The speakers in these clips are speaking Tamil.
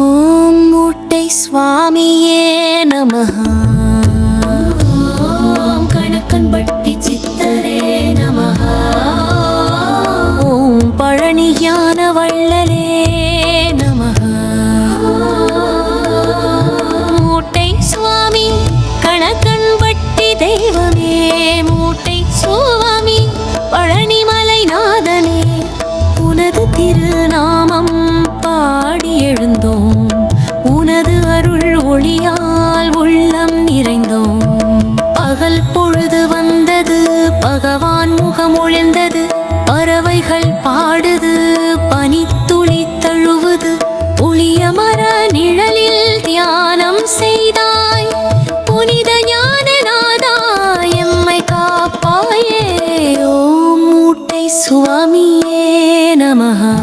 ஓம் மூட்டை சுவாமியே நமஹ. ஓம் கணக்கன்பட்டி சித்தரே நமஹ. ஓம் பழனியான வள்ளலே நமஹ. மூட்டை சுவாமி கணக்கன் வட்டி தெய்வமே பகல் பொழுது வந்தது. பகவான் முகம் ஒழிந்தது. பறவைகள் பாடுது. பனித்துளி தழுவுது. புளிய மர நிழலில் தியானம் செய்தாய். புனித ஞானநாதா எம்மை காப்பாயே. ஓ மூட்டை சுவாமியே நமஹ.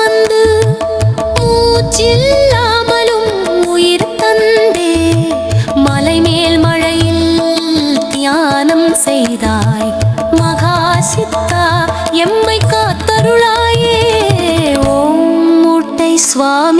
சுமந்து மூச்சில்லாமலும் உயிர் தந்தே. மலைமேல் மழையில் தியானம் செய்தாய். மகா சித்தா எம்மை காத்தருளாயே. ஓம் மூட்டை சுவாமி.